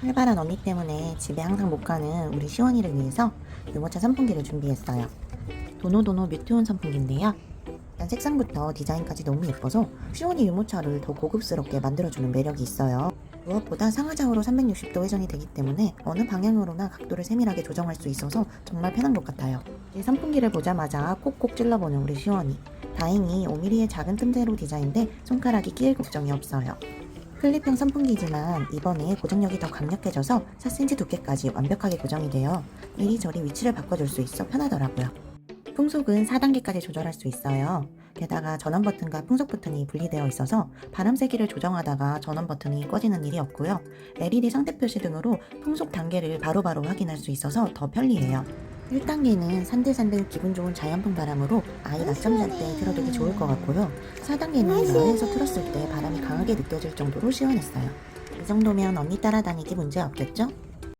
활발한 언니 때문에 집에 항상 못 가는 우리 시원이를 위해서 유모차 선풍기를 준비했어요. 도노도노 뮤트온 선풍기인데요. 일단 색상부터 디자인까지 너무 예뻐서 시원이 유모차를 더 고급스럽게 만들어주는 매력이 있어요. 무엇보다 상하좌우로 360도 회전이 되기 때문에 어느 방향으로나 각도를 세밀하게 조정할 수 있어서 정말 편한 것 같아요. 이 선풍기를 보자마자 콕콕 찔러보는 우리 시원이. 다행히 5mm의 작은 틈새로 디자인돼 손가락이 끼일 걱정이 없어요. 클립형 선풍기지만 이번에 고정력이 더 강력해져서 4cm 두께까지 완벽하게 고정이 되어 이리저리 위치를 바꿔줄 수 있어 편하더라고요. 풍속은 4단계까지 조절할 수 있어요. 게다가 전원 버튼과 풍속 버튼이 분리되어 있어서 바람 세기를 조정하다가 전원 버튼이 꺼지는 일이 없고요. LED 상태 표시 등으로 풍속 단계를 바로바로 확인할 수 있어서 더 편리해요. 1단계는 산들산들 기분 좋은 자연풍 바람으로 아이 낮잠 잘때 틀어두기 좋을 것 같고요. 4단계는 야외에서 틀었을 때 바람이 강하게 느껴질 정도로 시원했어요. 이 정도면 언니 따라다니기 문제 없겠죠?